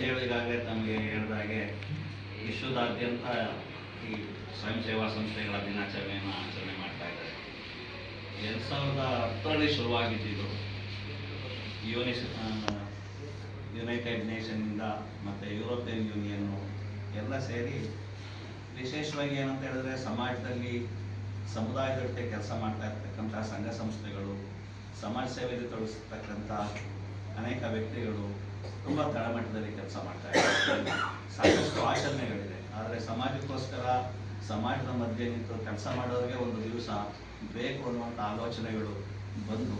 ಅಂತೇಳಿ ಈಗಾಗಲೇ ತಮಗೆ ಹೇಳಿದಾಗೆ ವಿಶ್ವದಾದ್ಯಂತ ಈ ಸ್ವಯಂ ಸೇವಾ ಸಂಸ್ಥೆಗಳ ದಿನಾಚರಣೆಯನ್ನು ಆಚರಣೆ ಮಾಡ್ತಾ ಇದ್ದಾರೆ. ಎರಡು ಸಾವಿರದ ಹತ್ತರಲ್ಲಿ ಶುರುವಾಗಿದ್ದು ಯುನಿಸ್ ಯುನೈಟೆಡ್ ನೇಷನ್ನಿಂದ ಮತ್ತು ಯುರೋಪಿಯನ್ ಯೂನಿಯನ್ನು ಎಲ್ಲ ಸೇರಿ ವಿಶೇಷವಾಗಿ ಏನಂತ ಹೇಳಿದ್ರೆ ಸಮಾಜದಲ್ಲಿ ಸಮುದಾಯದ ಜೊತೆ ಕೆಲಸ ಮಾಡ್ತಾ ಇರ್ತಕ್ಕಂಥ ಸಂಘ ಸಂಸ್ಥೆಗಳು, ಸಮಾಜ ಸೇವೆಯಲ್ಲಿ ತೊಡಗಿಸ್ತಕ್ಕಂಥ ಅನೇಕ ವ್ಯಕ್ತಿಗಳು ತುಂಬ ತಳಮಟ್ಟದಲ್ಲಿ ಕೆಲಸ ಮಾಡ್ತಾ ಇದ್ದಾರೆ. ಸಾಕಷ್ಟು ಆಚರಣೆಗಳಿದೆ. ಆದರೆ ಸಮಾಜಕ್ಕೋಸ್ಕರ, ಸಮಾಜದ ಮಧ್ಯೆ ನಿಂತು ಕೆಲಸ ಮಾಡೋರಿಗೆ ಒಂದು ದಿವಸ ಬೇಕು ಅನ್ನುವಂಥ ಆಲೋಚನೆಗಳು ಬಂದು,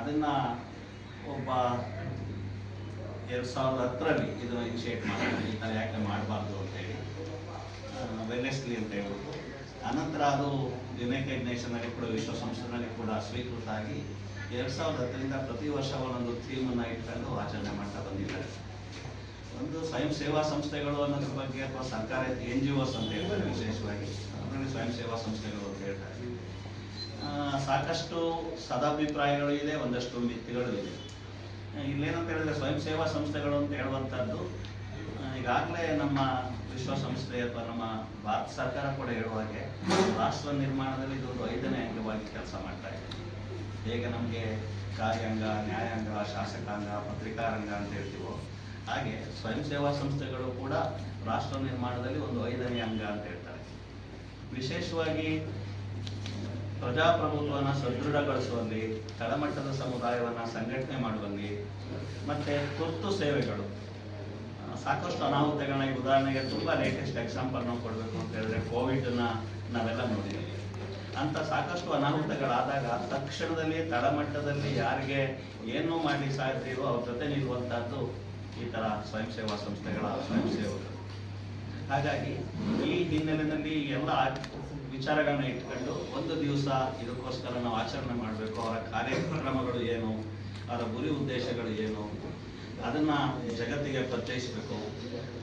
ಅದನ್ನು ಒಬ್ಬ ಎರಡು ಸಾವಿರದ ಹತ್ತರಲ್ಲಿ ಇದು ಇನಿಷಿಯೇಟ್ ಮಾಡಿದ್ರು ಈ ಥರ ಯಾಕೆ ಮಾಡಬಾರ್ದು ಅಂತೇಳಿ ವೆಲ್ನೆಸ್ಲಿ ಅಂತ ಹೇಳ್ಬಿಟ್ಟು. ಅನಂತರ ಅದು ಯುನೈಟೆಡ್ ನೇಷನ್ನಲ್ಲಿ ಕೂಡ ವಿಶ್ವಸಂಸ್ಥೆನಲ್ಲಿ ಕೂಡ ಸ್ವೀಕೃತ ಆಗಿ ಎರಡು ಸಾವಿರದ ಹತ್ತರಿಂದ ಪ್ರತಿ ವರ್ಷ ಒಂದೊಂದು ಥೀಮನ್ನು ಇಟ್ಕೊಂಡು ಆಚರಣೆ ಮಾಡ್ತಾ ಬಂದಿದ್ದಾರೆ. ಒಂದು ಸ್ವಯಂ ಸೇವಾ ಸಂಸ್ಥೆಗಳು ಅನ್ನೋದ್ರ ಬಗ್ಗೆ ಅಥವಾ ಸರ್ಕಾರ ಎನ್ ಜಿ ಒಸ್ ಅಂತ ಹೇಳ್ತಾರೆ ವಿಶೇಷವಾಗಿ. ಅದರಲ್ಲಿ ಸ್ವಯಂ ಸೇವಾ ಸಂಸ್ಥೆಗಳು ಅಂತ ಹೇಳ್ತಾರೆ. ಸಾಕಷ್ಟು ಸದಾಭಿಪ್ರಾಯಗಳು ಇದೆ, ಒಂದಷ್ಟು ಮಿತಿಗಳು ಇದೆ. ಇಲ್ಲೇನಂತ ಹೇಳಿದ್ರೆ ಸ್ವಯಂ ಸೇವಾ ಸಂಸ್ಥೆಗಳು ಅಂತ ಹೇಳುವಂಥದ್ದು ಈಗಾಗಲೇ ನಮ್ಮ ವಿಶ್ವಸಂಸ್ಥೆ ಅಥವಾ ನಮ್ಮ ಭಾರತ ಸರ್ಕಾರ ಕೂಡ ಹೇಳುವ ಹಾಗೆ, ರಾಷ್ಟ್ರ ನಿರ್ಮಾಣದಲ್ಲಿ ಇದೊಂದು ಐದನೇ ಅಂಗವಾಗಿ ಕೆಲಸ ಮಾಡ್ತಾ ಇದೆ. ಹೇಗೆ ನಮಗೆ ಕಾರ್ಯಾಂಗ, ನ್ಯಾಯಾಂಗ, ಶಾಸಕಾಂಗ, ಪತ್ರಿಕಾರಂಗ ಅಂತ ಹೇಳ್ತೀವೋ ಹಾಗೆ ಸ್ವಯಂ ಸೇವಾ ಸಂಸ್ಥೆಗಳು ಕೂಡ ರಾಷ್ಟ್ರ ನಿರ್ಮಾಣದಲ್ಲಿ ಒಂದು ಐದನೇ ಅಂಗ ಅಂತ ಹೇಳ್ತಾರೆ. ವಿಶೇಷವಾಗಿ ಪ್ರಜಾಪ್ರಭುತ್ವವನ್ನು ಸದೃಢಗೊಳಿಸುವಲ್ಲಿ, ತಳಮಟ್ಟದ ಸಮುದಾಯವನ್ನು ಸಂಘಟನೆ ಮಾಡುವಲ್ಲಿ, ಮತ್ತೆ ತುರ್ತು ಸೇವೆಗಳು. ಸಾಕಷ್ಟು ಅನಾಹುತಗಳನ್ನ ಉದಾಹರಣೆಗೆ ತುಂಬಾ ಲೇಟೆಸ್ಟ್ ಎಕ್ಸಾಂಪಲ್ ನಾವು ಕೊಡಬೇಕು ಅಂತ ಹೇಳಿದ್ರೆ ಕೋವಿಡ್ನ ನಾವೆಲ್ಲ ನೋಡಿದ್ದೀವಿ. ಅಂತ ಸಾಕಷ್ಟು ಅನಾಹುತಗಳಾದಾಗ ತಕ್ಷಣದಲ್ಲಿ ತಳಮಟ್ಟದಲ್ಲಿ ಯಾರಿಗೆ ಏನು ಮಾಡಲಿಕ್ಕೆ ಸಾಧ್ಯವೋ ಅವ್ರ ಜೊತೆ ನಿಲ್ಲುವಂತಹದ್ದು ಈ ತರ ಸ್ವಯಂ ಸೇವಾ ಸಂಸ್ಥೆಗಳ ಸ್ವಯಂ ಸೇವಕರು ಹಾಗಾಗಿ ಈ ಹಿನ್ನೆಲೆಯಲ್ಲಿ ಎಲ್ಲ ವಿಚಾರಗಳನ್ನ ಇಟ್ಕೊಂಡು ಒಂದು ದಿವಸ ಇದಕ್ಕೋಸ್ಕರ ನಾವು ಆಚರಣೆ ಮಾಡಬೇಕು, ಅವರ ಕಾರ್ಯಕ್ರಮಗಳು ಏನು, ಅವರ ಗುರಿ ಉದ್ದೇಶಗಳು ಏನು, ಅದನ್ನ ಜಗತ್ತಿಗೆ ಪರಿಚಯಿಸಬೇಕು.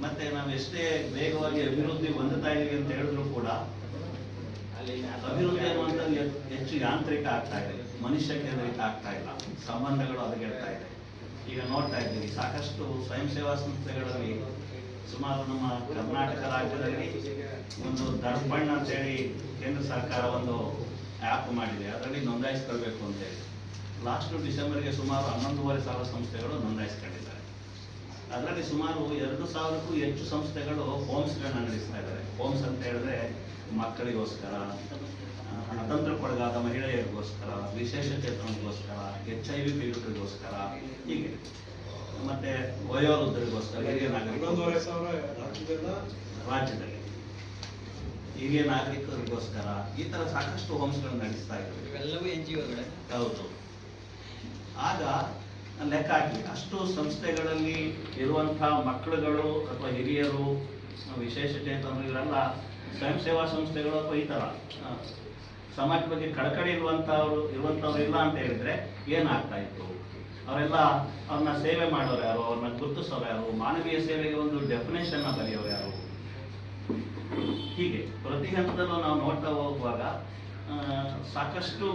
ಮತ್ತೆ ನಾವು ಎಷ್ಟೇ ವೇಗವಾಗಿ ಅಭಿವೃದ್ಧಿ ಹೊಂದುತ್ತಾ ಇದ್ದೀವಿ ಅಂತ ಹೇಳಿದ್ರು ಕೂಡ ಅಭಿವೃದ್ಧಿ ಅನ್ನುವಂಥದ್ದು ಹೆಚ್ಚು ಯಾಂತ್ರಿಕ ಆಗ್ತಾ ಇದೆ. ಮನುಷ್ಯ ಕೇಂದ್ರಿತ ಆಗ್ತಾ ಇಲ್ಲ. ಸಂಬಂಧಗಳು ಹದಗೆಡ್ತಾ ಇದೆ. ಈಗ ನೋಡ್ತಾ ಇದ್ದೀವಿ, ಸಾಕಷ್ಟು ಸ್ವಯಂ ಸೇವಾ ಸಂಸ್ಥೆಗಳಲ್ಲಿ ಸುಮಾರು ನಮ್ಮ ಕರ್ನಾಟಕ ರಾಜ್ಯದಲ್ಲಿ ಒಂದು ದರ್ಪಣ್ಣ ಅಂತ ಹೇಳಿ ಕೇಂದ್ರ ಸರ್ಕಾರ ಒಂದು ಆ್ಯಪ್ ಮಾಡಿದೆ. ಅದರಲ್ಲಿ ನೋಂದಾಯಿಸ್ಕೊಳ್ಬೇಕು ಅಂತೇಳಿ. ಲಾಸ್ಟ್ ಡಿಸೆಂಬರ್ಗೆ ಸುಮಾರು ಹನ್ನೊಂದೂವರೆ ಸಾವಿರ ಸಂಸ್ಥೆಗಳು ನೋಂದಾಯಿಸ್ಕೊಂಡಿದ್ದಾರೆ. ಅದರಲ್ಲಿ ಸುಮಾರು ಎರಡು ಸಾವಿರಕ್ಕೂ ಹೆಚ್ಚು ಸಂಸ್ಥೆಗಳು ಹೋಮ್ಸ್ಗಳನ್ನ ನಡೆಸ್ತಾ ಇದ್ದಾರೆ ಹೋಮ್ಸ್ ಅಂತ ಹೇಳಿದ್ರೆ ಮಕ್ಕಳಿಗೋಸ್ಕರ ಅತಂತ್ರಕ್ಕೊಳಗಾದ ಮಹಿಳೆಯರಿಗೋಸ್ಕರ ವಿಶೇಷ ಚೇತನರಿಗೋಸ್ಕರ ಎಚ್ ಐ ವಿ ಪೀಡಿತರಿಗೋಸ್ಕರ ಹೀಗೆ. ಮತ್ತೆ ವಯೋವೃದ್ಧರಿಗೋಸ್ಕರ ಹಿರಿಯ ಸಾವಿರ ರಾಜ್ಯದೆಲ್ಲ? ರಾಜ್ಯದಲ್ಲಿ. ಹಿರಿಯ ನಾಗರಿಕರಿಗೋಸ್ಕರ ಈ ತರ ಸಾಕಷ್ಟು ಹೋಮ್ಸ್ಗಳನ್ನು ನಡೆಸ್ತಾ ಇದ್ದಾರೆ ಇವೆಲ್ಲವೂ ಎನ್ ಜಿ ಒಗಳೇ ಹೌದು. ಆಗ ಲೆಕ್ಕ ಹಾಕಿ ಅಷ್ಟು ಸಂಸ್ಥೆಗಳಲ್ಲಿ ಇರುವಂತಹ ಮಕ್ಕಳುಗಳು ಅಥವಾ ಹಿರಿಯರು, ವಿಶೇಷತೆ ಚೇತನರು ಇವರೆಲ್ಲ ಸ್ವಯಂ ಸೇವಾ ಸಂಸ್ಥೆಗಳು ಅಥವಾ ಈ ಥರ ಸಮಾಜ ಬಗ್ಗೆ ಕಳಕಳಿ ಇರುವಂಥವ್ರು ಇರುವಂಥವ್ರು ಇಲ್ಲ ಅಂತ ಹೇಳಿದ್ರೆ ಏನಾಗ್ತಾ ಇತ್ತು? ಅವರೆಲ್ಲ ಅವ್ರನ್ನ ಸೇವೆ ಮಾಡೋರು ಯಾರು? ಅವ್ರನ್ನ ಗುರುತಿಸೋರು ಯಾರು? ಮಾನವೀಯ ಸೇವೆಗೆ ಒಂದು ಡೆಫಿನೇಷನ್ನ ಬರೆಯೋರು ಯಾರು? ಹೀಗೆ ಪ್ರತಿ ಹಂತದಲ್ಲೂ ನಾವು ನೋಡ್ತಾ ಹೋಗುವಾಗ ಸಾಕಷ್ಟು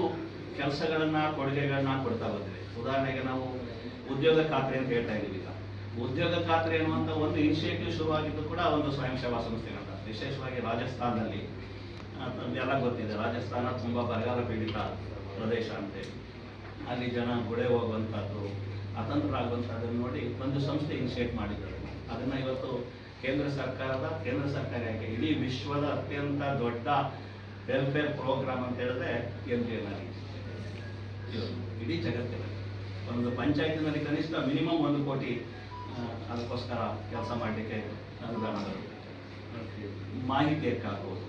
ಕೆಲಸಗಳನ್ನ, ಕೊಡುಗೆಗಳನ್ನ ಕೊಡ್ತಾ ಬಂದಿದೆ. ಉದಾಹರಣೆಗೆ ನಾವು ಉದ್ಯೋಗ ಖಾತ್ರಿ ಅಂತ ಹೇಳ್ತಾ ಇದೀವಿ ಈಗ. ಉದ್ಯೋಗ ಖಾತ್ರಿ ಅನ್ನುವಂಥ ಒಂದು ಇನಿಷಿಯೇಟಿವ್ ಶುರುವಾಗಿದ್ದು ಕೂಡ ಒಂದು ಸ್ವಯಂ ಸೇವಾ ಸಂಸ್ಥೆಗಳ ವಿಶೇಷವಾಗಿ ರಾಜಸ್ಥಾನದಲ್ಲಿ ಎಲ್ಲ ಗೊತ್ತಿದೆ. ರಾಜಸ್ಥಾನ ತುಂಬಾ ಬರಗಾಲ ಪೀಡಿತ ಪ್ರದೇಶ ಅಂತೇಳಿ ಅಲ್ಲಿ ಜನ ಗುಳೆ ಹೋಗುವಂಥದ್ದು ಅತಂತ್ರರಾಗುವಂಥದ್ದನ್ನು ನೋಡಿ ಒಂದು ಸಂಸ್ಥೆ ಇನಿಷಿಯೇಟ್ ಮಾಡಿದ್ದಾರೆ. ಅದನ್ನ ಇವತ್ತು ಕೇಂದ್ರ ಸರ್ಕಾರದ, ಕೇಂದ್ರ ಸರ್ಕಾರ ಯಾಕೆ ಇಡೀ ವಿಶ್ವದ ಅತ್ಯಂತ ದೊಡ್ಡ ವೆಲ್ಫೇರ್ ಪ್ರೋಗ್ರಾಮ್ ಅಂತ ಹೇಳಿದ್ರೆ ಎಂ ಜಿ ಇಡೀ ಜಗತ್ತಿನ ಒಂದು ಪಂಚಾಯತಿನಲ್ಲಿ ಕನಿಷ್ಠ ಮಿನಿಮಮ್ ಒಂದು ಕೋಟಿ ಅದಕ್ಕೋಸ್ಕರ ಕೆಲಸ ಮಾಡಲಿಕ್ಕೆ ಅನುದಾನ ಮಾಹಿತಿ ಹಕ್ಕಾಗ್ಬೋದು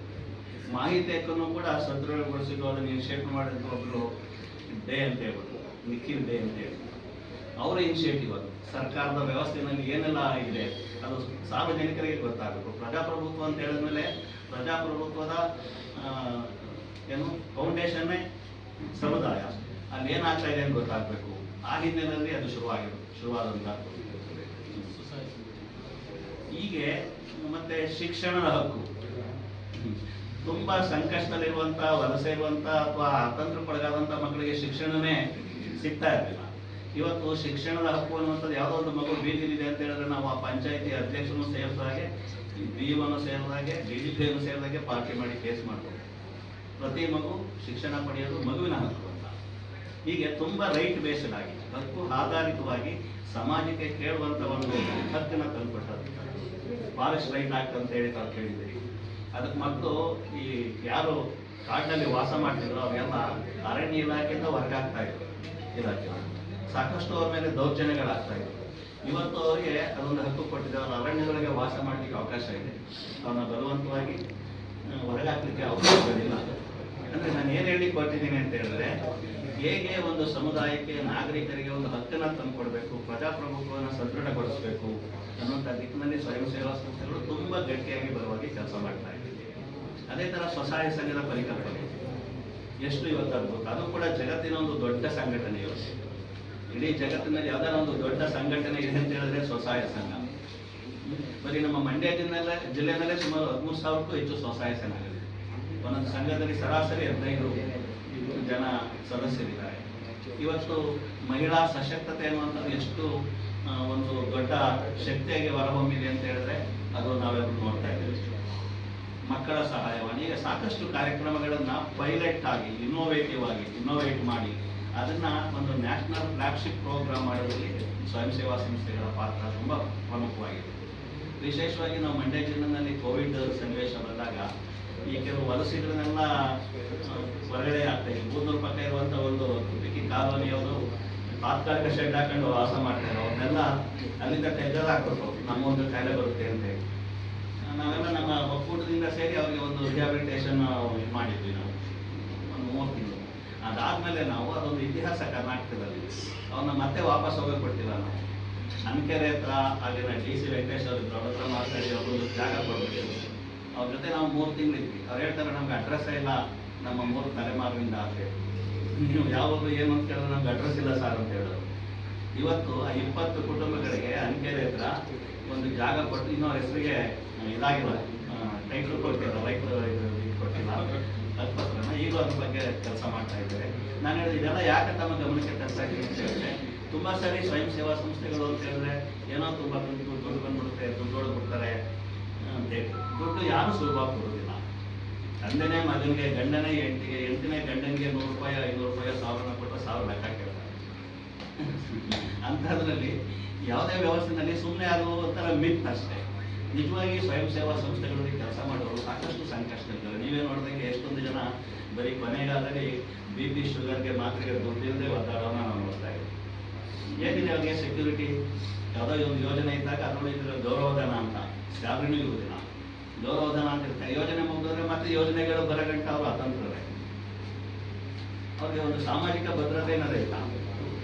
ಮಾಹಿತಿ ಹಕ್ಕನ್ನು ಕೂಡ ಸದೃಢಗೊಳಿಸಿದ್ದು ಅದನ್ನು ಇನಿಷಿಯೇಟ್ ಮಾಡಿದ್ದು ಒಬ್ಬರು ಡೇ ಅಂತ ಹೇಳ್ಬೋದು. ನಿಖಿಲ್ ಡೇ ಅಂತ ಹೇಳ್ಬೋದು. ಅವರ ಇನಿಷಿಯೇಟಿವ್ ಅದು. ಸರ್ಕಾರದ ವ್ಯವಸ್ಥೆಯಲ್ಲಿ ಏನೆಲ್ಲ ಇದೆ ಅದು ಸಾರ್ವಜನಿಕರಿಗೆ ಗೊತ್ತಾಗಬೇಕು ಪ್ರಜಾಪ್ರಭುತ್ವ ಅಂತ ಹೇಳಿದ್ಮೇಲೆ ಪ್ರಜಾಪ್ರಭುತ್ವದ ಏನು ಫೌಂಡೇಶನ್ನೇ ಸಮುದಾಯ ಏನಾಗ್ತಾ ಇದೆ ಅಂತ ಗೊತ್ತಾಗಬೇಕು? ಆ ಹಿನ್ನೆಲೆಯಲ್ಲಿ ಅದು ಶುರುವಾಗಿರೋದು ಶುರುವಾದಂತಹ ಹೀಗೆ ಮತ್ತೆ ಶಿಕ್ಷಣದ ಹಕ್ಕು. ತುಂಬಾ ಸಂಕಷ್ಟದಲ್ಲಿರುವಂತ, ವಲಸೆ ಇರುವಂತ ಅಥವಾ ಅತಂತ್ರಕ್ಕೊಳಗಾದಂತ ಮಕ್ಕಳಿಗೆ ಶಿಕ್ಷಣನೇ ಸಿಗ್ತಾ ಇರಲಿಲ್ಲ. ಇವತ್ತು ಶಿಕ್ಷಣದ ಹಕ್ಕು ಅನ್ನುವಂಥದ್ದು ಯಾವುದೋ ಒಂದು ಮಗು ಬೀದಿಲಿದೆ ಅಂತ ಹೇಳಿದ್ರೆ ನಾವು ಆ ಪಂಚಾಯತಿ ಅಧ್ಯಕ್ಷನು ಸೇರಿದಾಗೆ ಬಿ ಸೇರಿದಾಗೆ, ಡಿ ಡಿ ಸೇರಿದಾಗೆ ಪಾರ್ಟಿ ಮಾಡಿ ಕೇಸ್ ಮಾಡ್ಬೋದು. ಪ್ರತಿ ಮಗು ಶಿಕ್ಷಣ ಪಡೆಯೋದು ಮಗುವಿನ ಹಕ್ಕು. ಹೀಗೆ ತುಂಬ ರೈಟ್ ಬೇಸ್ಡ್ ಆಗಿ ಆಧಾರಿತವಾಗಿ ಸಮಾಜಕ್ಕೆ ಕೇಳುವಂಥ ಒಂದು ಹಕ್ಕನ್ನು ತಂದುಕೊಟ್ಟದ್ದು. ಫಾರೆಸ್ಟ್ ರೈಟ್ ಆಕ್ಟ್ ಅಂತ ಹೇಳಿ ತಾವು ಕೇಳಿದ್ದೀರಿ ಅದಕ್ಕೆ ಮತ್ತು ಈ ಯಾರು ಕಾಡಿನಲ್ಲಿ ವಾಸ ಮಾಡ್ತಿದ್ರು ಅವರೆಲ್ಲ ಅರಣ್ಯ ಇಲಾಖೆಯಿಂದ ವರ್ಗಾಗ್ತಾ ಇದ್ರು ಇಲಾಖೆ ಸಾಕಷ್ಟು ಅವ್ರ ಮೇಲೆ ದೌರ್ಜನ್ಯಗಳಾಗ್ತಾ ಇದ್ರು. ಇವತ್ತು ಅವರಿಗೆ ಅದೊಂದು ಹಕ್ಕು ಕೊಟ್ಟಿದೆ, ಅವ್ರ ಅರಣ್ಯದೊಳಗೆ ವಾಸ ಮಾಡಲಿಕ್ಕೆ ಅವಕಾಶ ಇದೆ. ಅವನ್ನ ಬಲವಂತವಾಗಿ ಹೊರಗಾಕ್ಲಿಕ್ಕೆ ಅವಕಾಶಗಳಿಲ್ಲ ಅಂದ್ರೆ ನಾನು ಏನು ಹೇಳಿ ಕೊಟ್ಟಿದ್ದೀನಿ ಅಂತ ಹೇಳಿದ್ರೆ ಹೇಗೆ ಒಂದು ಸಮುದಾಯಕ್ಕೆ ನಾಗರಿಕರಿಗೆ ಒಂದು ಹಕ್ಕನ್ನ ತಂದುಕೊಡ್ಬೇಕು, ಪ್ರಜಾಪ್ರಭುತ್ವವನ್ನು ಸದೃಢಗೊಳಿಸಬೇಕು ಅನ್ನುವಂಥ ದಿಕ್ಕಿನಲ್ಲಿ ಸ್ವಯಂ ಸೇವಾ ಸಂಸ್ಥೆಗಳು ತುಂಬ ಗಟ್ಟಿಯಾಗಿ ಬರುವಾಗಿ ಕೆಲಸ ಮಾಡ್ತಾ ಇದ್ದೀವಿ. ಅದೇ ಥರ ಸ್ವಸಹಾಯ ಸಂಘದ ಪರಿಕಲ್ಪನೆ. ಎಷ್ಟು ಇವತ್ತು ಅದ್ಭುತ. ಅದು ಕೂಡ ಜಗತ್ತಿನ ಒಂದು ದೊಡ್ಡ ಸಂಘಟನೆ ಇವತ್ತು. ಇಡೀ ಜಗತ್ತಿನಲ್ಲಿ ಯಾವ್ದಾರ ಒಂದು ದೊಡ್ಡ ಸಂಘಟನೆ ಇದೆ ಅಂತ ಹೇಳಿದ್ರೆ ಸ್ವಸಹಾಯ ಸಂಘ. ಬರೀ ನಮ್ಮ ಮಂಡ್ಯ ಜಿಲ್ಲೆಯಲ್ಲೇ ಜಿಲ್ಲೆನಲ್ಲೇ ಸುಮಾರು ಹದಿಮೂರು ಸಾವಿರಕ್ಕೂ ಹೆಚ್ಚು ಸ್ವಸಹಾಯ ಸಂಘಗಳಿವೆ. ಒಂದೊಂದು ಸಂಘದಲ್ಲಿ ಸರಾಸರಿ ಹದಿನೈದು ಜನ ಸದಸ್ಯರಿದ್ದಾರೆ. ಇವತ್ತು ಮಹಿಳಾ ಸಶಕ್ತತೆ ಅನ್ನುವಂಥದ್ದು ಎಷ್ಟು ಒಂದು ದೊಡ್ಡ ಶಕ್ತಿಯಾಗಿ ಹೊರಹೊಮ್ಮಿದೆ ಅಂತ ಹೇಳಿದ್ರೆ ಅದು ನಾವೆಲ್ಲರೂ ನೋಡ್ತಾ ಇದ್ದೀವಿ. ಮಕ್ಕಳ ಸಹಾಯವಾಣಿ, ಈಗ ಸಾಕಷ್ಟು ಕಾರ್ಯಕ್ರಮಗಳನ್ನ ಪೈಲಟ್ ಆಗಿ ಇನ್ನೋವೇಟಿವ್ ಆಗಿ ಇನ್ನೋವೇಟ್ ಮಾಡಿ, ಅದನ್ನ ಒಂದು ನ್ಯಾಷನಲ್ ಫ್ಲಾಗ್ಶಿಪ್ ಪ್ರೋಗ್ರಾಮ್ ಮಾಡೋದ್ರಲ್ಲಿ ಸ್ವಯಂ ಸೇವಾ ಸಂಸ್ಥೆಗಳ ಪಾತ್ರ ತುಂಬಾ ಪ್ರಮುಖವಾಗಿದೆ. ವಿಶೇಷವಾಗಿ ನಾವು ಮಂಡ್ಯ ಜಿಲ್ಲೆನಲ್ಲಿ ಕೋವಿಡ್ ಸನ್ನಿವೇಶ ಬಂದಾಗ ಈ ಕೆಲವು ವಲಸಿಗಳನ್ನೆಲ್ಲ ಆ, ಹೊರಗಡೆ ಆಗ್ತಾ ಇದೆ. ಮೂರ್ನೂರು ಪಕ್ಕ ಇರುವಂತ ಒಂದು ಬಿಕಿ ಕಾಲೋನಿ ಅವರು ತಾತ್ಕಾಲಿಕ ಶೆಡ್ ಹಾಕೊಂಡು ವಾಸ ಮಾಡ್ತಾರೆ. ಅವ್ರನ್ನೆಲ್ಲ ಅಲ್ಲಿಂದ ತೆಗೆದು ಹಾಕ್ಬೇಕು. ನಮ್ಮೊಂದು ಕಾಯಿಲೆ ಬರುತ್ತೆ ಅಂತ ನಾವೆಲ್ಲ ನಮ್ಮ ಒಕ್ಕೂಟದಿಂದ ಸೇರಿ ಅವರಿಗೆ ಒಂದು ರಿಹಾಬಿಲಿಟೇಷನ್ ಮಾಡಿದ್ವಿ ನಾವು. ಒಂದು ಮೂವತ್ತು ತಿಂಗಳು. ಅದಾದ್ಮೇಲೆ ನಾವು ಅದೊಂದು ಇತಿಹಾಸ ಕರ್ನಾಟಕದಲ್ಲಿ. ಅವನ್ನ ಮತ್ತೆ ವಾಪಸ್ ಹೋಗಿ ಕೊಡ್ತಿಲ್ಲ ನಾವು. ಅನ್ಕೆರೆ ಹತ್ರ ಅಲ್ಲಿನ ಡಿ ಸಿ ವೆಂಕಟೇಶ್ ಅವರು ಹತ್ರ ಮಾತಾಡಿ ಅವ್ರೊಂದು ಜಾಗ ಕೊಡಬೇಕು ಅವ್ರ ಜೊತೆ ನಾವು ಮೂರು ತಿಂಗಳಿದ್ವಿ. ಅವ್ರು ಹೇಳ್ತಾರೆ, ನಮ್ಗೆ ಅಡ್ರೆಸ್ ಇಲ್ಲ ನಮ್ಮ ಮೂರು ತಲೆಮಾರಿನಿಂದ ಆದ್ರೆ ನೀವು ಯಾವಾಗ ಏನು ಅಂತ ಕೇಳಿದ್ರೆ ನಮ್ಗೆ ಅಡ್ರೆಸ್ ಇಲ್ಲ ಸರ್ ಅಂತ ಹೇಳೋದು ಇವತ್ತು ಆ ಇಪ್ಪತ್ತು ಕುಟುಂಬಗಳಿಗೆ ಅನ್ಕೆರೆ ಹತ್ರ ಒಂದು ಜಾಗ ಕೊಟ್ಟು ಇನ್ನೂ ಅವ್ರ ಹೆಸರಿಗೆ ಇದಾಗಿಲ್ಲ. ಟೈಟ್ಲು ಕೊಟ್ಟಿಲ್ಲ ಲೈಕ್ ಕೊಟ್ಟಿಲ್ಲ ಅದಕ್ಕೋಸ್ಕರ ಈಗಲೂ ಅದ್ರ ಬಗ್ಗೆ ಕೆಲಸ ಮಾಡ್ತಾ ಇದ್ದಾರೆ. ನಾನು ಹೇಳಿದೆ, ಇದೆಲ್ಲ ಯಾಕೆ ತಮ್ಮ ಗಮನಕ್ಕೆ ಇದ್ದೀನಿ ಅಂತ ಹೇಳಿದ್ರೆ, ತುಂಬ ಸರಿ ಸ್ವಯಂ ಸೇವಾ ಸಂಸ್ಥೆಗಳು ಅಂತ ಹೇಳಿದ್ರೆ ಏನೋ ತುಂಬ ದುಡ್ಡು ದುಡ್ಡು ಬಂದ್ಬಿಡುತ್ತೆ, ದುಡ್ಡು ಹೊಡೆದ್ಬಿಡ್ತಾರೆ ದುಡ್ಡು ಯಾರು ಸುಲಭ ಕೊಡೋದಿಲ್ಲ ತಂದೆನೇ, ಮಗನಿಗೆ, ಗಂಡನೇ, ಹೆಂಡತಿಗೆ, ಹೆಂಡತಿನೇ, ಗಂಡನಿಗೆ ನೂರು ರೂಪಾಯಿ, ಐನೂರು ರೂಪಾಯಿ, ಸಾವಿರನ ಕೊಟ್ಟರೆ ಸಾವಿರ ಲೆಕ್ಕ ಕೇಳ್ತಾರೆ. ಅಂಥದ್ರಲ್ಲಿ ಯಾವುದೇ ವ್ಯವಸ್ಥೆನಲ್ಲಿ ಸುಮ್ಮನೆ ಅದು ಒಂಥರ ಮಿತ್ ಅಷ್ಟೇ. ನಿಜವಾಗಿ ಸ್ವಯಂ ಸೇವಾ ಸಂಸ್ಥೆಗಳಲ್ಲಿ ಕೆಲಸ ಮಾಡೋರು ಸಾಕಷ್ಟು ಸಂಕಷ್ಟ ಇರ್ತಾರೆ ನೀವೇ ನೋಡಿದಂಗೆ ಎಷ್ಟೊಂದು ಜನ ಬರೀ ಕೊನೆಗಾಲದಲ್ಲಿ ಬಿ ಪಿ ಶುಗರ್ಗೆ ಮಾತ್ರೆಗೆ ದುಡ್ಡಿಲ್ಲದೆ ಒದ್ದಾಡೋನ ನಾವು ನೋಡ್ತಾ ಇದ್ದೀವಿ. ಏನಿದೆ ಅವ್ರಿಗೆ ಸೆಕ್ಯೂರಿಟಿ ಯಾವುದೋ ಒಂದು ಯೋಜನೆ ಇದ್ದಾಗ ಅದರಲ್ಲಿ ಗೌರವಧನ ಅಂತ. ಸ್ಯಾಲರಿನೂ ಇರುವುದಿಲ್ಲ ಗೌರವಧನ ಅಂತ ಇರ್ತಾರೆ. ಯೋಜನೆ ಮುಗಿದ್ರೆ ಮತ್ತೆ ಯೋಜನೆಗಳು ಬರಗಂಟ ಅವರು ಅತಂತ್ರರೇ. ಅವ್ರಿಗೆ ಒಂದು ಸಾಮಾಜಿಕ ಭದ್ರತೆ ಅನ್ನೋದೇ ಇಲ್ಲ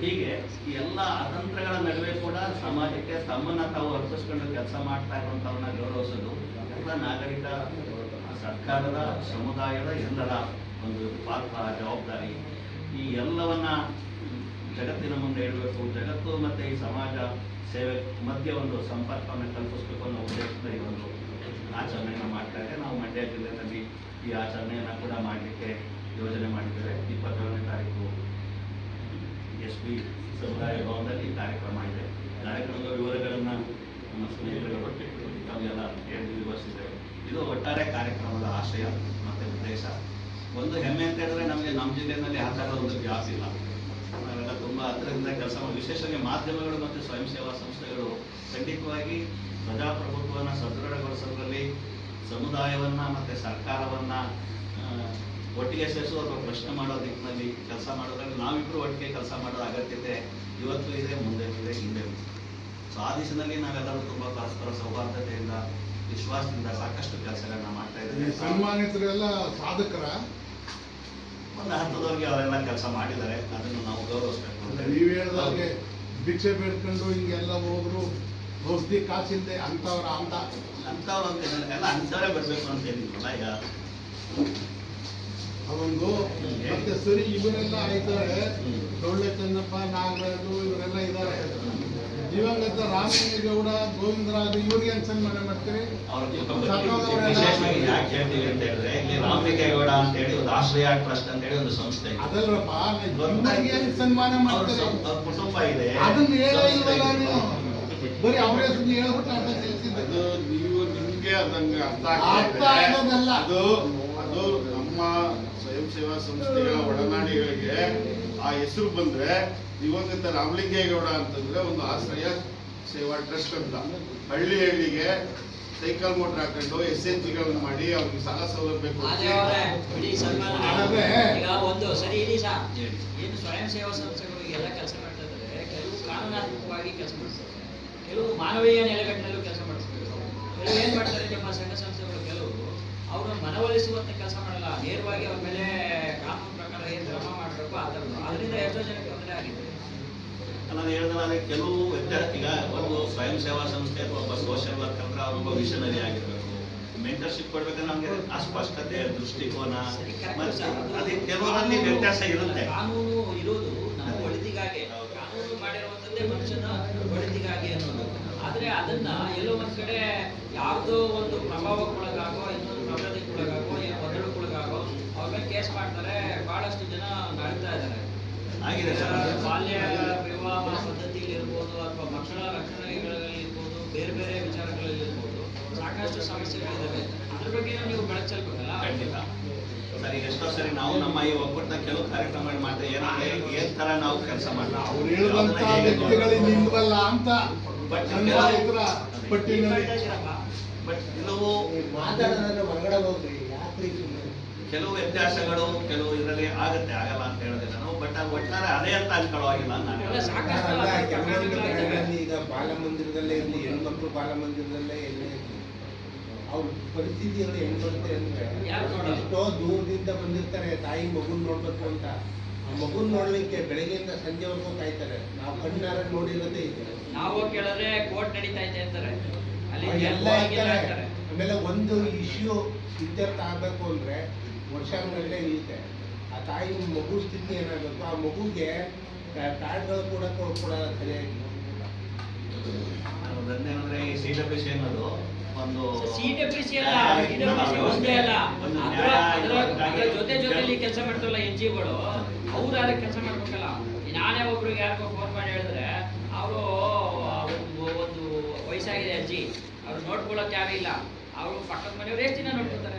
ಹೀಗೆ ಈ ಎಲ್ಲ ಅತಂತ್ರಗಳ ನಡುವೆ ಕೂಡ ಸಮಾಜಕ್ಕೆ ತಮ್ಮನ್ನ ತಾವು ಅರ್ಪಿಸ್ಕೊಂಡು ಕೆಲಸ ಮಾಡ್ತಾ ಇರುವಂತವನ್ನ ಗೌರವಿಸೋದು ಎಲ್ಲ ನಾಗರಿಕ, ಸರ್ಕಾರದ, ಸಮುದಾಯದ ಎಲ್ಲರ ಒಂದು ಪಾತ್ರ, ಜವಾಬ್ದಾರಿ. ಈ ಎಲ್ಲವನ್ನ ಜಗತ್ತಿನ ಮುಂದೆ ಇಡಬೇಕು ಜಗತ್ತು ಮತ್ತೆ ಈ ಸಮಾಜ ಸೇವೆ ಮಧ್ಯೆ ಒಂದು ಸಂಪರ್ಕವನ್ನು ಕಲ್ಪಿಸಬೇಕು ಅನ್ನೋ ಉದ್ದೇಶದಿಂದ ಈ ಒಂದು ಆಚರಣೆಯನ್ನು ಮಾಡ್ತಾ ಇದೆ ನಾವು ಮಂಡ್ಯ ಜಿಲ್ಲೆಯಲ್ಲಿ ಈ ಆಚರಣೆಯನ್ನು ಕೂಡ ಮಾಡಲಿಕ್ಕೆ ಯೋಜನೆ ಮಾಡಿದ್ದೇವೆ ಇಪ್ಪತ್ತೇಳನೇ ತಾರೀಕು ಎಸ್ ಪಿ ಸಮುದಾಯ ಭವನದಲ್ಲಿ ಈ ಕಾರ್ಯಕ್ರಮ ಇದೆ. ಕಾರ್ಯಕ್ರಮದ ವಿವರಗಳನ್ನು ನಮ್ಮ ಸ್ನೇಹಿತರು ತಾವೆಲ್ಲ ಹೇಳಿ ವಿವರಿಸಿದ್ದೇವೆ ಇದು. ಒಟ್ಟಾರೆ ಕಾರ್ಯಕ್ರಮದ ಆಶಯ ಮತ್ತು ಉದ್ದೇಶ. ಒಂದು ಹೆಮ್ಮೆ ಅಂತ ಹೇಳಿದ್ರೆ ನಮಗೆ ನಮ್ಮ ಜಿಲ್ಲೆಯಲ್ಲಿ ಆ ಥರದ ಒಂದು ಗ್ಯಾಸ್ ಇಲ್ಲ. ನಾವೆಲ್ಲ ತುಂಬಾ ಹತ್ತಿರದಿಂದ ಕೆಲಸ ಮಾಡಿ, ವಿಶೇಷವಾಗಿ ಮಾಧ್ಯಮಗಳು ಮತ್ತು ಸ್ವಯಂ ಸೇವಾ ಸಂಸ್ಥೆಗಳು ಖಂಡಿತವಾಗಿ ಪ್ರಜಾಪ್ರಭುತ್ವವನ್ನು ಸದೃಢಗೊಳಿಸೋದ್ರಲ್ಲಿ, ಸಮುದಾಯವನ್ನ ಮತ್ತೆ ಸರ್ಕಾರವನ್ನ ಒಟ್ಟಿಗೆ ಸೇರಿಸುವ ಅಥವಾ ಪ್ರಶ್ನೆ ಮಾಡೋ ದಿಕ್ಕಿನಲ್ಲಿ ಕೆಲಸ ಮಾಡೋದ್ರಲ್ಲಿ ನಾವಿಬ್ಬರು ಒಟ್ಟಿಗೆ ಕೆಲಸ ಮಾಡೋ ಅಗತ್ಯತೆ ಇವತ್ತು ಇದೆ, ಮುಂದೆ ಇದೆ, ಹಿಂದೆ ಸೊ ಆ ದಿಶೆಯಲ್ಲಿ ನಾವೆಲ್ಲರೂ ತುಂಬ ಪರಸ್ಪರ ಸೌಹಾರ್ದತೆಯಿಂದ, ವಿಶ್ವಾಸದಿಂದ ಸಾಕಷ್ಟು ಕೆಲಸಗಳನ್ನ ಮಾಡ್ತಾ ಇದ್ದೇವೆ. ಸನ್ಮಾನಿತರೆಲ್ಲ ಸಾಧಕರ ಒಂದು ಹತ್ತದವರೆಗೆ ಅವರೆಲ್ಲ ಕೆಲಸ ಮಾಡಿದ್ದಾರೆ ಅದನ್ನು ನಾವು ಗೌರವಿಸಬೇಕು. ನೀವು ಹೇಳ್ದಾಗೆ ಭಿಕ್ಷೆ ಬೇಡ್ಕೊಂಡು ಹಿಂಗೆಲ್ಲ ಹೋದ್ರು ಔಷಧಿ ಕಾಸಿಲ್ಲದೆ ಅಂತವ್ರ ಅಂತ. ಅಂಥವ್ರು ಅಂತ ಎಲ್ಲ ಅಂತವರೇ ಬರಬೇಕು ಅಂತ ಹೇಳಿದ್ರಲ್ಲ ಈಗ ಅವೊಂದು ಮತ್ತೆ ಸರಿ ಇವರೆಲ್ಲ ಇದ್ದಾರೆ ಡೊಳ್ಳೆ ಚೆನ್ನಪ್ಪ ನಾಗರಾಜು ಇವರೆಲ್ಲ ಇದ್ದಾರೆ. ದಿವಂಗತ ರಾಮಲಿಂಗೇಗೌಡ ಗೋವಿಂದರಾಜ ಇವ್ರಿಗೆ ಏನ್ ಸನ್ಮಾನ ಮಾಡ್ತೀರಿ. ಯಾಕೆ ಹೇಳ್ತೀವಿ ಅಂತ ಹೇಳಿದ್ರೆ ಇಲ್ಲಿ ರಾಮಲಿಂಗೇಗೌಡ ಅಂತ ಹೇಳಿ ಒಂದು ಆಶ್ರಯ ಟ್ರಸ್ಟ್ ಅಂತ ಹೇಳಿ ಒಂದು ಸಂಸ್ಥೆ ಇದೆ. ಅದಲ್ರಪ್ಪ ಏನ್ ಸನ್ಮಾನ ಅವ್ರ ಮಾಡ್ತೀರಿ? ಕುಟುಂಬ ಇದೆ. ಅದನ್ನ ಹೇಳೇ ಇಲ್ವಲ್ಲ. ನೀವು? ಬರೀ ಅವರೇ ಸುದ್ದಿ ಹೇಳ್ಬಿಟ್ಟು ಅಂತ ತಿಳಿಸಿದ್ದು. ಅದು ನೀವು ನಿಮ್ಗೆ ಅದಂಗೆ ಅರ್ಥ ಅರ್ಥ ಆಗ್ತಾ ಇದೆ. ಆಗೋದಲ್ಲ. ಅದು ಅದು ನಮ್ಮ ಸ್ವಯಂ ಸೇವಾ ಸಂಸ್ಥೆಗಳ ಒಡನಾಡಿಗಳಿಗೆ ಆ ಹೆಸರು ಬಂದ್ರೆ ದಿವಂಗತ ರಾಮಲಿಂಗೇಗೌಡ ಅಂತಂದ್ರೆ ಒಂದು ಆಶ್ರಯ ಸೇವಾ ಟ್ರಸ್ಟ್ ಅಂತ. ಹಳ್ಳಿ ಹಳ್ಳಿಗೆ ಸೈಕಲ್ ಮೋಟರ್ ಹಾಕೊಂಡು ಎಸ್ ಎನ್ ಜಿಗಳನ್ನು ಮಾಡಿ ಅವ್ರಿಗೆ ಸಾಲ ಸೌಲಭ್ಯ ಒಂದು ಸರಿ ಏನು ಸ್ವಯಂ ಸೇವಾ ಸಂಸ್ಥೆಗಳು ಎಲ್ಲ ಕೆಲಸ ಮಾಡ್ತಾ ಇದ್ದಾರೆ ಕೆಲವು ಕಾನೂನಾತ್ಮಕವಾಗಿ ಕೆಲಸ ಮಾಡ್ತಾರೆ. ಕೆಲವು ಮಾನವೀಯ ನೆಲೆಗಟ್ಟಿನಲ್ಲೂ ಕೆಲಸ ಮಾಡ್ತಾರೆ. ಕೆಲವು ಏನ್ ಮಾಡ್ತಾರೆ ನಿಮ್ಮ ಸಂಘ ಸಂಸ್ಥೆಗಳು ಕೆಲವು ಅವ್ರನ್ನ ಮನವೊಲಿಸುವಂತ ಕೆಲಸ ಮಾಡಲ್ಲ ನೇರವಾಗಿ ಅವ್ರ ಮೇಲೆ ಕಾನೂನು ಏನ್ ಕ್ರಮ ಮಾಡಬೇಕು ಆ ಥರದ್ದು ಅದರಿಂದ ಎಷ್ಟೋ ಜನಕ್ಕೆ ತೊಂದರೆ ಆಗಿದೆ. ನಾನು ಹೇಳಿದ್ರೆ ಕೆಲವು ವ್ಯತ್ಯಾಸ ಈಗ ಒಂದು ಸ್ವಯಂ ಸೇವಾ ಸಂಸ್ಥೆ ಅಥವಾ ಒಬ್ಬ ಸೋಷಿಯಲ್ ವರ್ಕ್ ಅಂದ್ರೆ ಅವ್ರೊಬ್ಬ ವಿಷನರಿ ಆಗಿರ್ಬೇಕು. ಮೆಂಟರ್ಶಿಪ್ ಕೊಡ್ಬೇಕಾದ್ರೆ ನಮ್ಗೆ ಆ ಸ್ಪಷ್ಟತೆ ದೃಷ್ಟಿಕೋನ ಅದೇ ಕೆಲವರಲ್ಲಿ ವ್ಯತ್ಯಾಸ ಇರುತ್ತೆ. ಕಾನೂನು ಇರೋದು ನಮ್ಮ ಒಳಿತಿಗಾಗಿ. ಕಾನೂನು ಮಾಡಿರುವಂತದ್ದೇ ಮನುಷ್ಯನ ಒಳಿತಿಗಾಗಿ ಅನ್ನೋದು. ಆದ್ರೆ ಅದನ್ನ ಎಲ್ಲೋ ಒಂದ್ ಕಡೆ ಯಾವ್ದೋ ಒಂದು ಪ್ರಭಾವಕ್ಕೊಳಗಾಗೋ ಇನ್ನೊಂದು ಪ್ರಮಾದಕ್ಕೊಳಗಾಗೋ ಏನೋ ಒತ್ತಡಕ್ಕೊಳಗಾಗೋ ಅವ್ರ ಮೇಲೆ ಕೇಸ್ ಮಾಡ್ತಾರೆ ಬಹಳಷ್ಟು ಜನ ಕಾಣ್ತಾ ಇದ್ದಾರೆ. ಆಗಿದೆ ಸರ್. ಬಾಲ್ಯ ವಿವಾಹ ಪದ್ಧತಿಗಳಿರ್ಬೋದು ಅಥವಾ ಮಕ್ಕಳ ಇರ್ಬೋದು ಬೇರೆ ಬೇರೆ ವಿಚಾರಗಳಲ್ಲಿರ್ಬೋದು ಸಾಕಷ್ಟು ಸಮಸ್ಯೆಗಳಿದ್ದಾವೆ ಅದ್ರ ಬಗ್ಗೆ ನೀವು ಬೆಳಕು ಚೆಲ್ಬೇಕಲ್ಲ ಖಂಡಿತ. ಸರ್ ಈಗ ಎಷ್ಟೋ ಸರಿ ನಾವು ನಮ್ಮ ಈ ಒಕ್ಕೂಟದ ಕೆಲವು ಕಾರ್ಯಕ್ರಮಗಳು ಮಾಡ್ತೇವೆ ಏನಂದ್ರೆ ಏನ್ ತರ ನಾವು ಕೆಲಸ ಮಾಡ್ತೀವಿ. ಅವ್ರು ನಿಲ್ವಲ್ಲ ಅಂತ ಬಟ್ ಪಟ್ಟಿನಲ್ಲಿ ಬಟ್ ಕೆಲವು ಮಾತಾಡೋದ್ರೆ ಹೊರಗಡೆ ಹೋಗ್ರಿ. ಕೆಲವು ವ್ಯತ್ಯಾಸಗಳು ಕೆಲವು ಇದರಲ್ಲಿ ಆಗುತ್ತೆ ಆಗಲ್ಲ ಅಂತ ಹೇಳೋದಿಲ್ಲ ನಾವು ಬಟ್ ಅದು ಒಟ್ಟಾರೆ ಅದೇ ಅಂತ ಅನ್ಕೊಳ್ಳೋಗಿಲ್ಲ ನಾನು ಕೆಲವೊಂದು. ಕಡೆಗಳಲ್ಲಿ ಈಗ ಬಾಲಮಂದಿರದಲ್ಲೇ ಇರಲಿ ಹೆಣ್ಮಕ್ಳು ಬಾಲಮಂದಿರದಲ್ಲೇ ಇರಲಿ ಅವ್ರ ಪರಿಸ್ಥಿತಿ ಹೆಂಗ್ ಬರುತ್ತೆ ಅಂದ್ರೆ? ಎಷ್ಟೋ ದೂರದಿಂದ ಬಂದಿರ್ತಾರೆ ತಾಯಿ ಮಗುನ್ ನೋಡ್ಬೇಕು ಅಂತ. ಆ ಮಗುನ್ ನೋಡ್ಲಿಕ್ಕೆ ಬೆಳಗ್ಗೆಯಿಂದ ಸಂಜೆವರೆಗೂ ಕಾಯ್ತಾರೆ. ನಾವು ಕಣ್ಣಾರ ನೋಡಿರೋದೇ ಇದೆ. ನಾವು ಕೇಳಿದ್ರೆ ಕೋರ್ಟ್ ನಡೀತಾ ಇದೆ ಅಂತಾರೆ. ಆಮೇಲೆ ಒಂದು ಇಶ್ಯೂ ಇತ್ಯರ್ಥ ಆಗ್ಬೇಕು ಅಂದ್ರೆ ವರ್ಷಾನುಗಟ್ಟಲೆ ಇರುತ್ತೆ. ಆ ತಾಯಿ ಮಗು ಸ್ಥಿತಿ ಏನಾಗಬೇಕು? ಆ ಮಗುಗೆ ಕಾರ್ಡ್ಗಳು ಕೂಡ ಕೂಡ ಸರಿಯಾಗಿ ನಾನು ಅದೇನಂದ್ರೆ ಈ ಸಿ ಡಬ್ಲ್ಯೂ ಸಿ ಅನ್ನೋದು ಒಂದು ಸಿ ಸಿ ಅಲ್ಲ. ಅದ್ರ ಜೊತೆ ಜೊತೆಲಿ ಕೆಲಸ ಮಾಡ್ತಾರಲ್ಲ ಎನ್ ಜಿಗಳು ಅವ್ರು ಅದಕ್ಕೆ ಕೆಲಸ ಮಾಡ್ಬೇಕಲ್ಲ? ನಾನೇ ಒಬ್ರಿಗೆ ಯಾರಿಗೋ ಫೋನ್ ಮಾಡಿ ಹೇಳಿದ್ರೆ ಅವರು ಒಂದು ವಯಸ್ಸಾಗಿದೆ ಅಜ್ಜಿ. ಅವ್ರು ನೋಡ್ಕೊಳಕ್ ಯಾರು ಇಲ್ಲ. ಅವರು ಪಕ್ಕದ ಮನೆಯವ್ರು ಎಷ್ಟು ದಿನ ನೋಡ್ಕೊತಾರೆ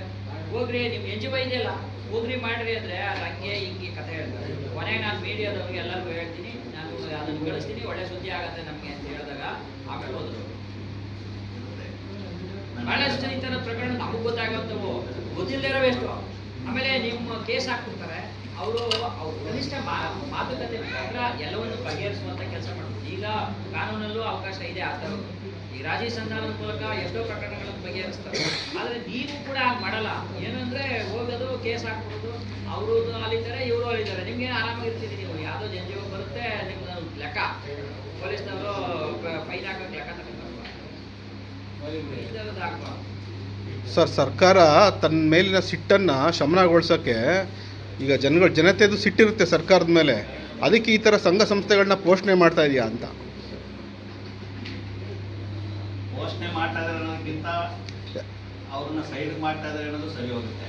ಹೋಗ್ರಿ, ನಿಮ್ ಎನ್ ಜಿ ಇದೆಯಲ್ಲ, ಹೋಗ್ರಿ ಮಾಡ್ರಿ ಅಂದ್ರೆ ಅದು ಹಂಗೆ ಹಿಂಗೆ ಕಥೆ ಹೇಳ್ತಾರೆ. ಕೊನೆಗೆ ನಾನು ಮೀಡಿಯಾದವ್ರಿಗೆ ಎಲ್ಲರಿಗೂ ಹೇಳ್ತೀನಿ, ನಾನು ಅದನ್ನು ಕಳಿಸ್ತೀನಿ, ಒಳ್ಳೆ ಸುದ್ದಿ ಆಗತ್ತೆ ನಮಗೆ ಅಂತ ಹೇಳಿದಾಗ ಆಮೇಲೆ ಹೋದ್ರು. ಬಹಳಷ್ಟು ಈ ಥರ ಪ್ರಕರಣ ನಮಗೆ ಗೊತ್ತಾಗುವಂಥವು ಗೊತ್ತಿಲ್ಲದಿರೋ ಎಷ್ಟು. ಆಮೇಲೆ ನಿಮ್ಮ ಕೇಸ್ ಹಾಕ್ಬಿಡ್ತಾರೆ, ಅವರು ಅವ್ರು ಕನಿಷ್ಠ ಮಾತುಕತೆ ಪ್ರಕಾರ ಎಲ್ಲವನ್ನು ಬಗೆಹರಿಸುವಂಥ ಕೆಲಸ ಮಾಡ್ಬೋದು ಈಗ ಕಾನೂನಲ್ಲೂ ಅವಕಾಶ ಇದೆ ಆ ಈ ರಾಜಿ ಸಂಧಾನದ ಮೂಲಕ ಎಷ್ಟೋ ಪ್ರಕರಣಗಳನ್ನು ಬಗೆಹರಿಸ್ತಾರೆ ಆದರೆ ನೀವು ಕೂಡ ಹಾಗೆ ಮಾಡಲ್ಲ. ಏನಂದ್ರೆ ಹೋಗೋದು, ಕೇಸ್ ಹಾಕ್ಬಿಡೋದು ಅವರು ಅಲ್ಲಿದ್ದಾರೆ, ಇವರು ಅಲ್ಲಿದ್ದಾರೆ. ನಿಮ್ಗೆ ಆರಾಮಾಗಿರ್ತೀರಿ ನೀವು? ಯಾವುದೋ ಜನ ಬರುತ್ತೆ, ನಿಮ್ದು ಲೆಕ್ಕ. ಪೊಲೀಸ್ನವರು ಫೈನ್ ಹಾಕೋಕೆ ಲೆಕ್ಕ ಸರ್, ಸರ್ಕಾರ ತನ್ನ ಮೇಲಿನ ಸಿಟ್ಟನ್ನು ಶಮನಗೊಳಿಸೋಕ್ಕೆ ಈಗ ಜನಗಳು, ಜನತೆದು ಸಿಟ್ಟಿರುತ್ತೆ ಸರ್ಕಾರದ ಮೇಲೆ. ಅದಕ್ಕೆ ಈ ಥರ ಸಂಘ ಸಂಸ್ಥೆಗಳನ್ನ ಪೋಷಣೆ ಮಾಡ್ತಾ ಇದೆಯಾ ಅಂತ? ಘೋಷಣೆ ಮಾಡ್ತಾ ಇದ್ದಾರೆ ಅನ್ನೋದಕ್ಕಿಂತ ಅವ್ರನ್ನ ಸೈಡ್ ಮಾಡ್ತಾ ಇದ್ದಾರೆ ಅನ್ನೋದು ಸರಿ ಹೋಗುತ್ತೆ.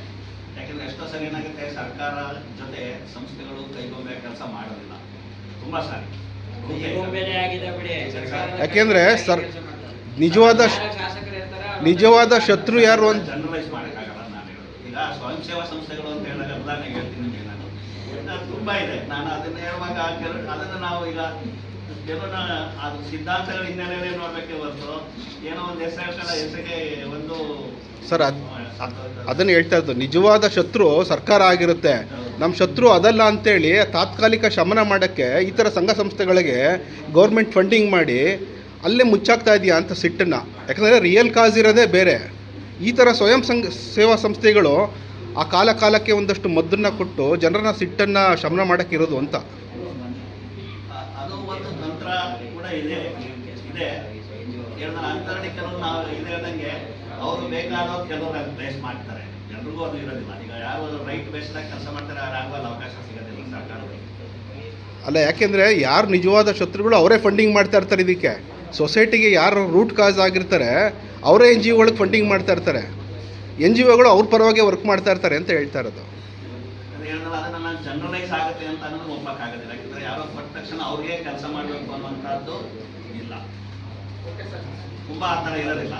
ಯಾಕಂದ್ರೆ ಎಷ್ಟೋ ಸರಿ ಏನಾಗುತ್ತೆ ಸರ್ಕಾರ ಜೊತೆ ಸಂಸ್ಥೆಗಳು ಕೈಗೊಂಬೆ ಕೆಲಸ ಮಾಡೋದಿಲ್ಲ. ತುಂಬಾ ಸಾರಿ. ಬೇರೆ ಆಗಿದೆ ಬಿಡಿ. ಸರ್ಕಾರದ ಯಾಕೆಂದ್ರೆ ಸರ್- ನಿಜವಾದ ನಿಜವಾದ ಶತ್ರು ಯಾರು ಅಂತ ಜನರಲೈಸ್ ಮಾಡೋಕ್ಕಾಗಲ್ಲ ನಾನು ಹೇಳೋದು. ಈಗ ಸ್ವಯಂ ಸೇವಾ ಸಂಸ್ಥೆಗಳು ಅಂತ ಹೇಳಿದಾಗ ಉದಾಹರಣೆಗೆ ಹೇಳ್ತೀನಿ ನಿಮಗೆ ನಾನು. ಅದು ತುಂಬಾ ಇದೆ. ನಾನು ಅದನ್ನ ಹೇಳುವಾಗ ಅದನ್ನ ನಾವು ಈಗ ಕೆಲವನ್ನ ಅದು ಸಿದ್ಧಾಂತಗಳ ಹಿನ್ನೆಲೆಯಲ್ಲಿ ನೋಡ್ಬೇಕೆ ಹೊರತು ಏನೋ ಒಂದು ಹೆಸರು ಹೆಸರಿಗೆ ಒಂದು ಸರ್ ಅದು ಅದನ್ನು ಹೇಳ್ತಾ ಇದ್ದು ನಿಜವಾದ ಶತ್ರು ಸರ್ಕಾರ ಆಗಿರುತ್ತೆ. ನಮ್ಮ ಶತ್ರು ಅದಲ್ಲ ಅಂತೇಳಿ ತಾತ್ಕಾಲಿಕ ಶಮನ ಮಾಡೋಕ್ಕೆ ಈ ಥರ ಸಂಘ ಸಂಸ್ಥೆಗಳಿಗೆ ಗೌರ್ಮೆಂಟ್ ಫಂಡಿಂಗ್ ಮಾಡಿ ಅಲ್ಲೇ ಮುಚ್ಚಾಗ್ತಾ ಇದೆಯಾ ಅಂತ ಸಿಟ್ಟನ್ನು. ಯಾಕಂದರೆ ರಿಯಲ್ ಕಾಸ್ ಇರೋದೇ ಬೇರೆ. ಈ ಥರ ಸ್ವಯಂ ಸಂಘ ಸೇವಾ ಸಂಸ್ಥೆಗಳು ಆ ಕಾಲ ಕಾಲಕ್ಕೆ ಒಂದಷ್ಟು ಮದ್ದನ್ನು ಕೊಟ್ಟು ಜನರನ್ನ ಸಿಟ್ಟನ್ನು ಶಮನ ಮಾಡೋಕ್ಕಿರೋದು ಅಂತ. ಇದೆ ಇದೆ ಕೇಳಿದ್ರೆ ಅಂತರಣಿಕರನ್ನು ನಾವು ಇಲ್ಲೇ ಇದ್ದಂಗೆ ಅವರು ಬೇಕಾದೋ ಕೆಲವರು ಅದು ಬೇಸ್ ಮಾಡ್ತಾರೆ. ಎಲ್ರಿಗೂ ಅದು ಇರೋದಿಲ್ಲ. ಈಗ ಯಾರು ರೈಟ್ ಬೇಸ್ದಾಗ ಕೆಲಸ ಮಾಡ್ತಾರೆ ಅವ್ರು ಆಗುವ ಅವಕಾಶ ಸಿಗೋದಿಲ್ಲ ಸರ್ಕಾರದಲ್ಲಿ ಅಲ್ಲ, ಯಾಕೆಂದ್ರೆ ಯಾರು ನಿಜವಾದ ಶತ್ರುಗಳು ಅವರೇ ಫಂಡಿಂಗ್ ಮಾಡ್ತಾ ಇರ್ತಾರೆ ಇದಕ್ಕೆ. ಸೊಸೈಟಿಗೆ ಯಾರು ರೂಟ್ ಕಾಸ್ ಆಗಿರ್ತಾರೆ, ಅವರೇ ಎನ್ ಜಿ ಒಳಗೆ ಫಂಡಿಂಗ್ ಮಾಡ್ತಾ ಇರ್ತಾರೆ. ಎನ್ ಜಿ ಒಗಳು ಅವ್ರ ಪರವಾಗಿ ವರ್ಕ್ ಮಾಡ್ತಾ ಇರ್ತಾರೆ ಅಂತ ಹೇಳ್ತಾ ಇರೋದು. ಜನರಲೈಸ್ ಆಗುತ್ತೆ ಅಂತ ಅನ್ನೋದು ಒಪ್ಪಕ್ಕಾಗೋದಿಲ್ಲ ಯಾಕಂದ್ರೆ ಯಾರೋ ಕೊಟ್ಟ ತಕ್ಷಣ ಅವ್ರಿಗೆ ಕೆಲಸ ಮಾಡಬೇಕು ಅನ್ನುವಂಥದ್ದು ಇಲ್ಲ. ತುಂಬ ಆ ಥರ ಇರೋದಿಲ್ಲ.